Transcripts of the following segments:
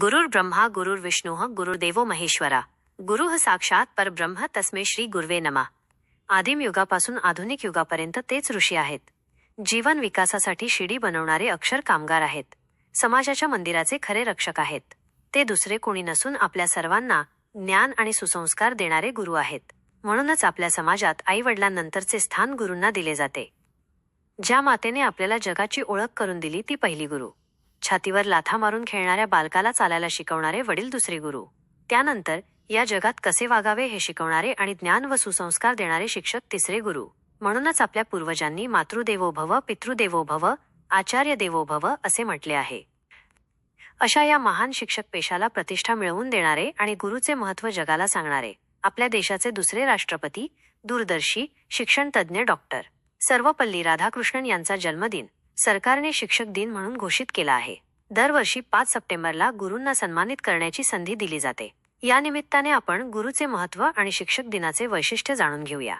गुरुर् ब्रह्मा गुरुर् विष्णुः महेश्वरा. गुरुः साक्षात परब्रह्म तस्मे श्री गुर्वे नमा. आदिम युगापासून आधुनिक युगापर्यंत तेच ऋषी आहेत. जीवन विकासासाठी शिडी बनवणारे अक्षर कामगार आहेत. समाजाच्या मंदिराचे खरे रक्षक आहेत. ते दुसरे कोणी नसून आपल्या सर्वांना ज्ञान आणि सुसंस्कार देणारे गुरु आहेत. म्हणूनच आपल्या समाजात आई वडिलांनंतरचे स्थान गुरूंना दिले जाते. ज्या मातेने आपल्याला जगाची ओळख करून दिली ती पहिली गुरु. छातीवर लाथा मारून खेळणाऱ्या बालकाला चालायला शिकवणारे वडील दुसरे गुरु. त्यानंतर या जगात कसे वागावे हे शिकवणारे आणि ज्ञान व सुसंस्कार देणारे शिक्षक तिसरे गुरु. म्हणूनच आपल्या पूर्वजांनी मातृदेवो भव पितृदेवो भव आचार्य देवो भव असे म्हटले आहे. अशा या महान शिक्षक पेशाला प्रतिष्ठा मिळवून देणारे आणि गुरुचे महत्त्व जगाला सांगणारे आपल्या देशाचे दुसरे राष्ट्रपती दूरदर्शी शिक्षणतज्ज्ञ डॉक्टर. सर्वपल्ली राधाकृष्णन यांचा जन्मदिन. सरकारने शिक्षक दिन म्हणून घोषित केला आहे. दरवर्षी पाच सप्टेंबरला गुरूंना सन्मानित करण्याची संधी दिली जाते. या निमित्ताने आपण गुरुचे महत्त्व आणि शिक्षक दिनाचे वैशिष्ट्य जाणून घेऊया.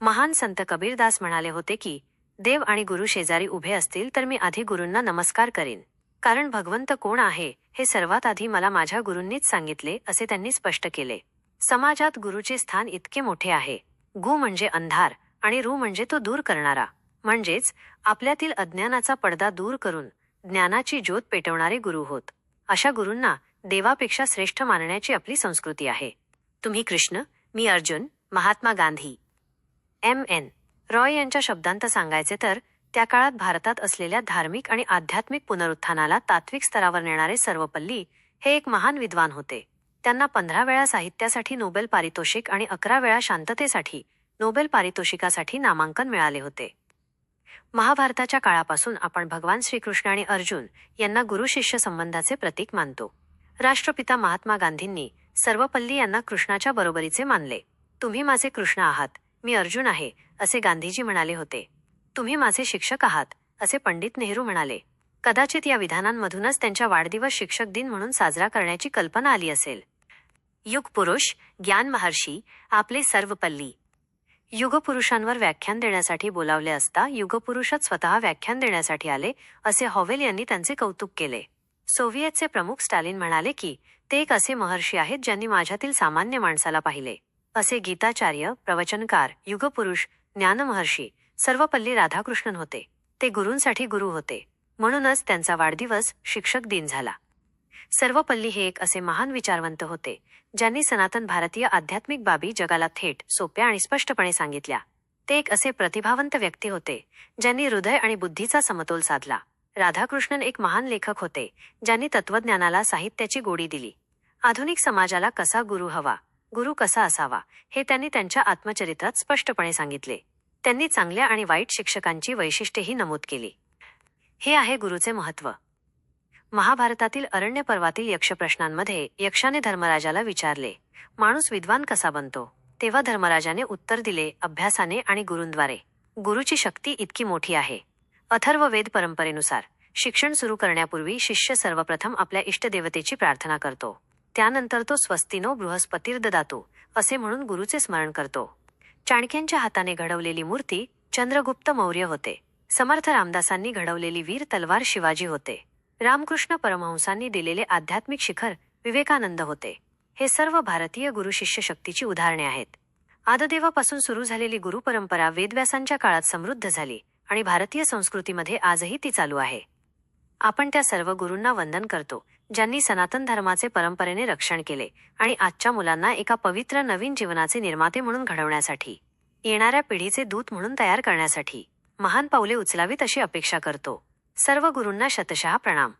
महान संत कबीरदास म्हणाले होते की देव आणि गुरु शेजारी उभे असतील तर मी आधी गुरूंना नमस्कार करीन. कारण भगवंत कोण आहे हे सर्वात आधी मला माझ्या गुरूंनीच सांगितले असे त्यांनी स्पष्ट केले. समाजात गुरुचे स्थान इतके मोठे आहे. गु म्हणजे अंधार आणि रू म्हणजे तो दूर करणारा. म्हणजेच आपल्यातील अज्ञानाचा पडदा दूर करून ज्ञानाची ज्योत पेटवणारे गुरु होत. अशा गुरूंना देवापेक्षा श्रेष्ठ मानण्याची आपली संस्कृती आहे. तुम्ही कृष्ण मी अर्जुन महात्मा गांधी. M N. रॉय यांच्या शब्दांत सांगायचे तर त्या काळात भारतात असलेल्या धार्मिक आणि आध्यात्मिक पुनरुत्थानाला तात्विक स्तरावर नेणारे सर्वपल्ली हे एक महान विद्वान होते. त्यांना पंधरा वेळा साहित्यासाठी नोबेल पारितोषिक आणि अकरा वेळा शांततेसाठी नोबेल पारितोषिकासाठी नामांकन मिळाले होते. महाभारताच्या काळापासून आपण भगवान श्रीकृष्ण आणि अर्जुन यांना गुरु शिष्य संबंधाचे प्रतीक मानतो. राष्ट्रपिता महात्मा गांधींनी सर्वपल्ली यांना कृष्णाच्या बरोबरीचे मानले. तुम्ही माझे कृष्ण आहात मी अर्जुन आहे असे गांधीजी म्हणाले होते. तुम्ही माझे शिक्षक आहात असे पंडित नेहरू म्हणाले. कदाचित या विधानांमधूनच त्यांच्या वाढदिवस शिक्षक दिन म्हणून साजरा करण्याची कल्पना आली असेल. युगपुरुष ज्ञान महर्षी आपले सर्वपल्ली युगपुरुषांवर व्याख्यान देण्यासाठी बोलावले असता युगपुरुषच स्वतः व्याख्यान देण्यासाठी आले असे हॉवेल यांनी त्यांचे कौतुक केले. सोव्हिएतचे प्रमुख स्टालिन म्हणाले की ते एक असे महर्षी आहेत ज्यांनी माझ्यातील सामान्य माणसाला पाहिले. असे गीताचार्य प्रवचनकार युगपुरुष ज्ञानमहर्षी सर्वपल्ली राधाकृष्णन होते. ते गुरूंसाठी गुरु होते. म्हणूनच त्यांचा वाढदिवस शिक्षक दिन झाला. सर्वपल्ली हे एक असे महान विचारवंत होते ज्यांनी सनातन भारतीय आध्यात्मिक बाबी जगाला थेट सोप्या आणि स्पष्टपणे सांगितल्या. ते एक असे प्रतिभावंत व्यक्ती होते ज्यांनी हृदय आणि बुद्धीचा समतोल साधला. राधाकृष्णन एक महान लेखक होते ज्यांनी तत्वज्ञानाला साहित्याची गोडी दिली. आधुनिक समाजाला कसा गुरु हवा गुरु कसा असावा हे त्यांनी त्यांच्या आत्मचरित्रात स्पष्टपणे सांगितले. त्यांनी चांगल्या आणि वाईट शिक्षकांची वैशिष्ट्येही नमूद केली. हे आहे गुरुचे महत्त्व. महाभारतातील अरण्य पर्वातील यक्षप्रश्नांमध्ये यक्षाने धर्मराजाला विचारले माणूस विद्वान कसा बनतो? तेव्हा धर्मराजाने उत्तर दिले अभ्यासाने आणि गुरूंद्वारे. गुरुची शक्ती इतकी मोठी आहे. अथर्व वेद परंपरेनुसार शिक्षण सुरू करण्यापूर्वी शिष्य सर्वप्रथम आपल्या इष्टदेवतेची प्रार्थना करतो. त्यानंतर तो स्वस्तिनो बृहस्पतीर्ददातो असे म्हणून गुरुचे स्मरण करतो. चाणक्यांच्या हाताने घडवलेली मूर्ती चंद्रगुप्त मौर्य होते. समर्थ रामदासांनी घडवलेली वीर तलवार शिवाजी होते. रामकृष्ण परमहंसांनी दिलेले आध्यात्मिक शिखर विवेकानंद होते. हे सर्व भारतीय गुरु शिष्य शक्तीची उदाहरणे आहेत. आददेवापासून सुरू झालेली गुरु परंपरा वेदव्यासांच्या काळात समृद्ध झाली आणि भारतीय संस्कृतीमध्ये आजही ती चालू आहे. आपण त्या सर्व गुरूंना वंदन करतो ज्यांनी सनातन धर्माचे परंपरेने रक्षण केले आणि आजच्या मुलांना एका पवित्र नवीन जीवनाचे निर्माते म्हणून घडवण्यासाठी येणाऱ्या पिढीचे दूत म्हणून तयार करण्यासाठी महान पावले उचलावीत अशी अपेक्षा करतो. सर्व गुरूंना शतशः प्रणाम.